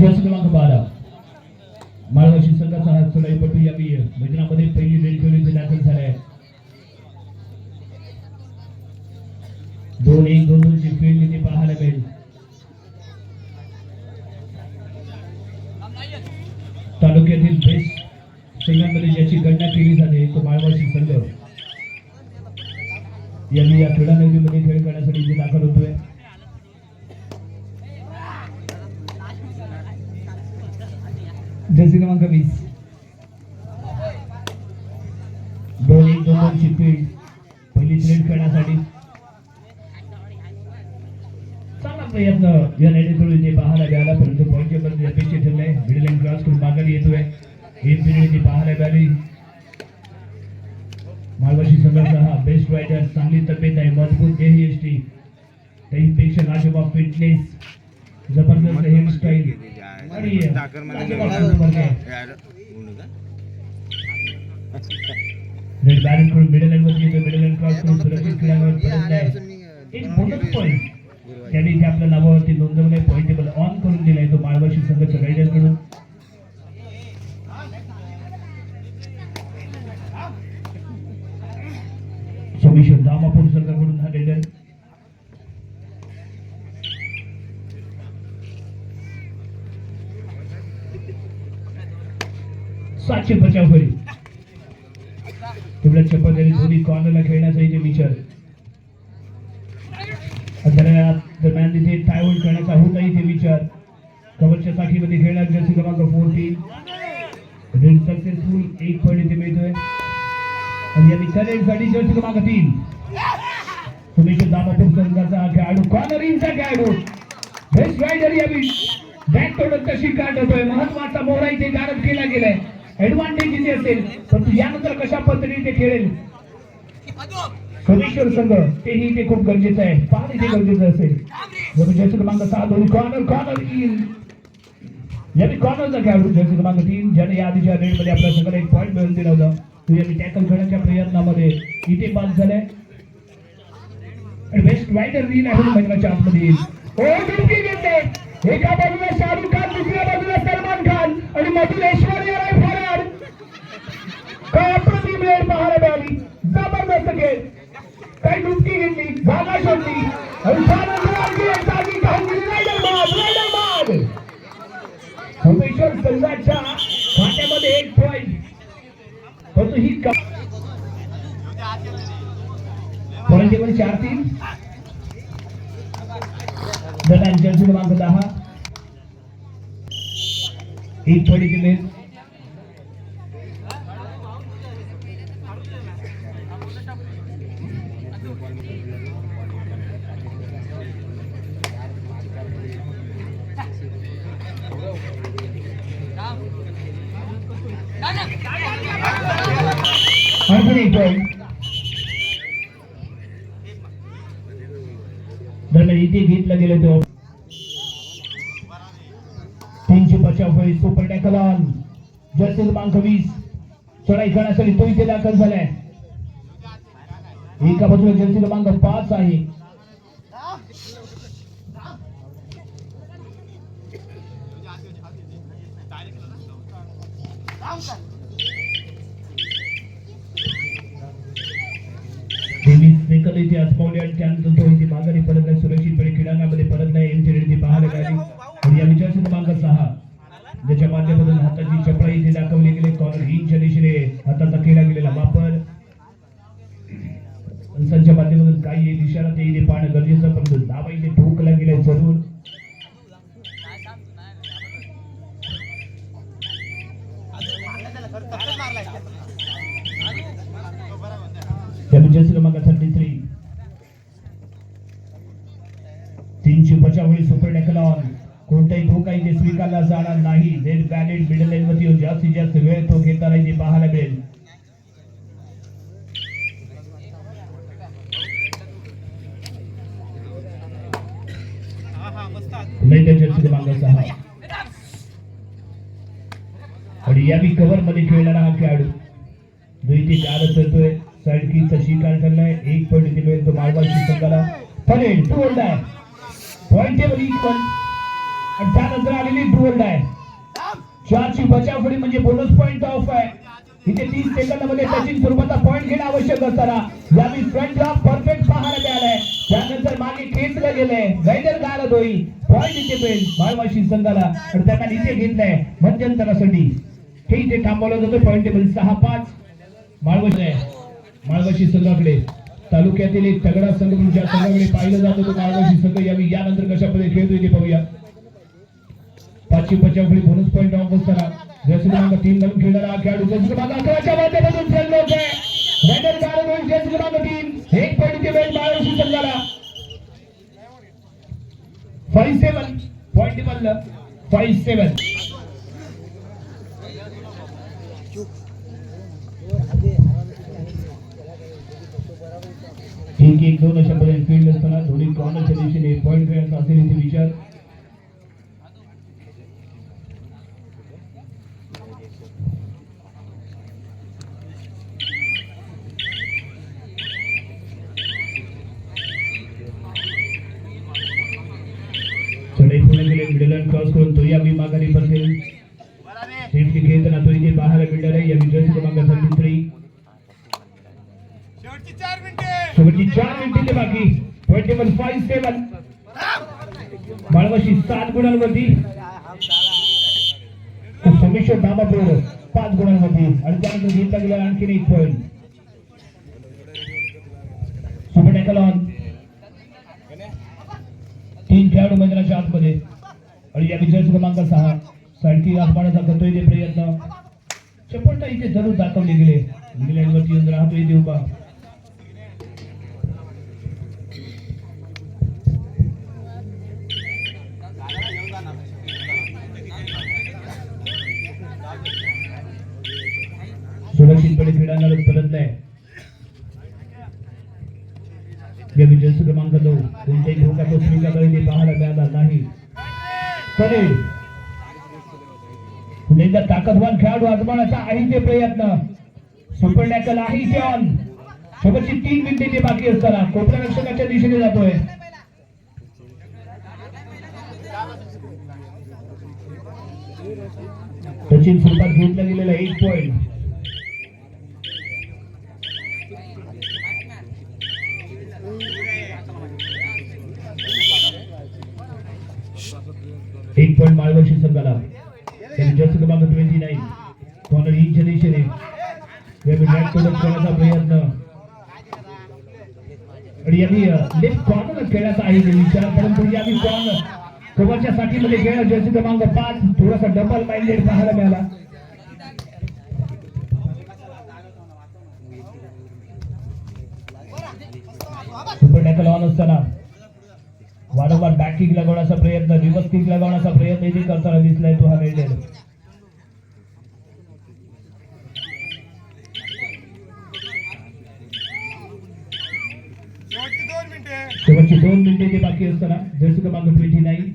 Jersey क्रमांक बारा माळवाशी संघाचा हा चढाईपटू यावी मैदानामध्ये पहिली रेड खेळून दाखल झाले दोन एक दोन दोनची फील्ड इथे पाहायला मिळेल. तालुक्यातील बेस्ट संघांमध्ये ज्याची गणना केली जाते तो माळवाशी संघ यांनी या क्रीडा नगरीमध्ये खेळ करण्यासाठी इथे दाखल होतोय. जर्सी क्रमांक वीस दोन एक दोन दोनची फील्ड पहिली थ्रेड करण्यासाठी. चांगला प्रयत्न या नेटेकडून इथे पाहायला मिळाला परंतु पॉईंटच्या पर्यंत अपेक्षित ठरले मिडल लाईन क्रॉस करून माघारी येतोय. ही पिरियड इथे पाहायला मिळाली. मालवाशी संघाचा हा बेस्ट रायडर चांगली तब्येत आहे मजबूत देही एसटी त्याहीपेक्षा लाजवाब फिटनेस जबरदस्त हेअरस्टाईल रेड बॅलेट करून मिडल लाईन मध्ये येतो मिडल लाईन क्रॉस करून सुरक्षित खेळावर परत आहे एक बोनस पॉईंट त्यांनी जे आपल्या नावावरती नोंदवले पॉईंट टेबल ऑन करून दिलाय तो माळवाशी संघ रायडर सातशे बचाव करी तेवढ्या चपदरी दोन्ही कॉर्नरला खेळण्याचा इथे विचार. दरम्यान दरम्यान तिथे टायवड करण्याचा होता इथे विचार. कवरच्या साठीमध्ये खेळणार जर्सी क्रमांक फोर्टीन सक्सेसफुल एक पॉईंट इथे मिळतोय. आणि या मित्रांसाठी जर्सी क्रमांक तीन. सुमेश दामापूर संघाचा हा खेळाडू कॉर्नर इनचा खेळाडू. बेस्ट रायडर या बॅक तोडत कशी काढतोय. महत्त्वाचा मोहरा इथे गारद केला गेलाय. ऍडव्हान्टेज इथे असेल परंतु यानंतर कशा पद्धतीने ते खेळेल? सोमेश्वर संघ तेही इथे खूप गरजेचं आहे. फार इथे गरजेचं असेल. जर जर्सी क्रमांक सहा दोन्ही कॉर्नर कॉर्नर इन याने कॉर्नरचा खेळाडू जर्सी क्रमांक तीन ज्याने या आधीच्या रेडमध्ये आपल्या संघाला एक पॉईंट मिळवून दिला. होता तो यांनी टॅकल करण्याच्या प्रयत्नामध्ये इथे बाद झालाय. बेस्ट रायडर रील आहे मैदानाच्या आतमध्ये येईल. एका बाजूला शाहरुख खान दुसऱ्या बाजूला सलमान खान आणि मधून ऐश्वर्या मिळाली जबरदस्त खेळ काही डुबकी घेतली जागा शोधली. सोमेश्वर संघाच्या खात्यामध्ये एक पॉईंट परंतु ही पॉईंट टेबल चार तीन. दरम्यान जर्सी क्रमांक दहा. एक पॉईंट इथे मिळेल आणखी एक पॉईंट दरम्यान इथे घेतलं गेलं तो तीनशे पचास फळी सुपर टॅकल ऑन जर्सी क्रमांक वीस चढाई करण्यासाठी तो इथे दाखल झालाय एका बाजूला जर्सी क्रमांक पाच आहे डेव्हिस स्नेकल इथे आजमावले आणि त्यानंतर तो इथे माघारी परत नाही सुरक्षितपणे क्रीडांगणामध्ये परत नाही एमची इथे पाहायला मिळाली कोणताही धोका इथे स्वीकारला जाणार नाही. रेड बॅलेट मिडल लाईन वरती जास्तीत जास्त वेळ तो घेताना इथे पाहायला मिळेल. आणि यावी कव्हरमध्ये खेळणारा हा खेळाडू. जो ते चार करतोय. साईड की शिकार करणार. एक पॉईंट इथे मिळेल तो माळवाची संघाला पडेल टू आहे पॉईंट टेबल इक्वल आणि त्यानंतर आलेली डुअल आहे. चारची बचाव फळी म्हणजे बोनस पॉईंट ऑफ आहे. इथे तीस सेकंदामध्ये सचिन स्वरूपाचा पॉईंट घेणं आवश्यक असताना यावेळी फ्रंट ड्रॉप परफेक्ट पाहायला मिळालाय. त्यानंतर मागे खेचलं गेलंय. गैदर गायला दोई पॉईंट इथे पेल माळवाशी संघाला. आणि त्यांना इथे घेतलंय मध्यंतरासाठी. हे इथे थांबवलं जातं. पॉइंट टेबल सहा पाच. माळवशी आहे. माळवाशी संघाकडे. तालुक्यातील एक तगडा संघ म्हणून ज्या संघाकडे पाहिलं जातं तो माळवाशी संघ. यावी यानंतर कशा पद्धतीने खेळतोय ते पाहूया. पाचशे पचावली बोनस पॉईंट ऑफ करा जर्सी क्रमांक तीन नवीन खेळणारा खेळाडू जसं क्रमांक अकराच्या माध्यमातून खेळलो कारण होईल तीन एक पॉईंट वेळ बाळाशी संघाला फाईव्ह सेवन पॉईंट बनलं फाईव्ह सेवन एक एक दोन अशा पर्यंत फील्ड असताना धोनी कॉर्नरच्या दिशेने पॉईंट मिळायचा असेल इथे विचार. मिडल क्रॉस करून तो या माघारी बसेल सेफ्टी खेळताना तो इथे पाहायला मिळणार आहे. या विजय क्रमांक थर्टी थ्री शेवटची चार मिनिटे. शेवटची चार मिनिटे बाकी. पॉईंट टेबल फाईव्ह सेवन बाळवाशी सात गुणांवरती. सोमेश्वर दामापूर पाच गुणांवरती. आणि त्यानंतर घेतला गेला आणखीन एक पॉईंट सुपर टॅकल ऑन तीन खेळाडू मैदानाच्या आतमध्ये. आणि या विजय क्रमांक सहा साडकी आसमानाचा करतोय ते प्रयत्न. चपळता इथे जरूर दाखवले गेले. इंग्लंडवरती येऊन राहतोय इथे उभा. सुरक्षितपणे क्रीडांगणात परतलाय या विजय क्रमांक नऊ कोणत्याही धोका तो स्वीकारला ते पाहायला मिळाला नाही. तरी पुन्हा ताकदवान खेळाडू आजमानाचा आहे प्रयत्न. सुपर आहे जॉन सोबतची तीन मिनिटे ते बाकी असताना कोपऱ्या रक्षकाच्या दिशेने जातोय. सचिन स्वरूपात घेतला गेलेला एक पॉइंट एक पॉइंट माळवर्षी संघाला. जस्ट क्रमांक ट्वेंटी नाईन कॉर्नर इंच्या दिशेने करण्याचा प्रयत्न. आणि यांनी लेफ्ट कॉर्नर खेळायचा आहे ते विचार. परंतु यावी कॉर्नर कव्हरच्या साठीमध्ये खेळ जर्सी क्रमांक पाच थोडासा डबल माइंडेड पाहायला मिळाला. सुपर टॅकल ऑन असताना. वारंवार बॅक किक लगवण्याचा प्रयत्न रिवर्स किक लगवण्याचा प्रयत्न इथे करताना दिसलाय तो हा रेडेड. शेवटची दोन मिनिटे शेवटची दोन मिनिटे ते बाकी असताना जर्सी क्रमांक ट्वेंटी नाईन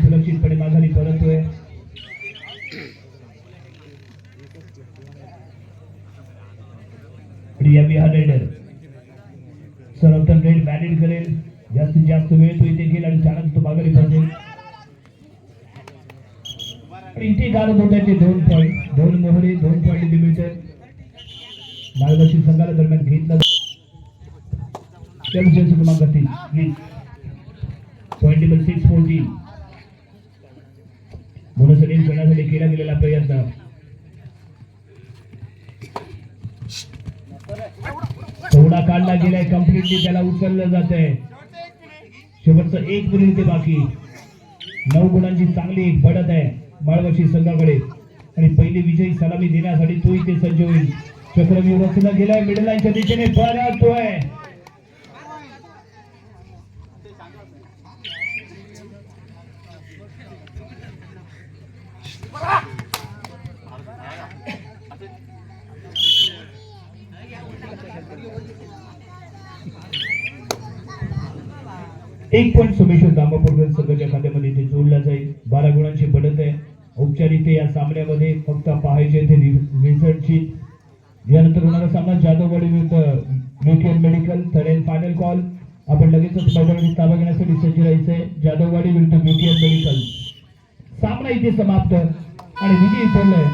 तो सुरक्षितपणे माघारी परततोय प्रिया यावी रेडर सर्वोत्तम रेड बॅटिंग करेल. जास्तीत जास्त वेळ तो इथे घेईल आणि त्यानंतर तो माघारी परतेल आणि इथे गाणं होत्याचे दोन पॉईंट दोन मोहरे दोन पॉईंट लिमिटेड मार्गदर्शन संघाला दरम्यान घेतला क्रमांक तीन पॉईंट टेबल सिक्स फोर्टीन मोनोसलीन करण्यासाठी केला गेलेला प्रयत्न. चौडा काढला गेलाय कम्प्लिटली त्याला उचललं जात आहे शेवटचं एक मिनिट ते बाकी. नऊ गुणांची चांगली एक पडत आहे माळवशी संघाकडे. आणि पहिली विजयी सलामी देण्यासाठी तो इथे सज्ज होईल. चक्रव्यूह रचना गेलाय मिडल लाईनच्या दिशेने परतोय एक पॉईंट सोमेश्वर दामापूरकर संघाच्या खात्यामध्ये ते जोडला जाईल. बारा गुणांची पडत आहे. औपचारिक या सामन्यामध्ये. फक्त पाहायचे ते रिझल्टची यानंतर होणारा सामना जाधववाडी विरुद्ध mutual medical third and final call आपण लगेचच मैदानाची ताबा घेण्यासाठी सज्ज राहायचंय. जाधववाडी विरुद्ध म्युच्युअल मेडिकल सामना इथे समाप्त. आणि विजयी ठरलाय.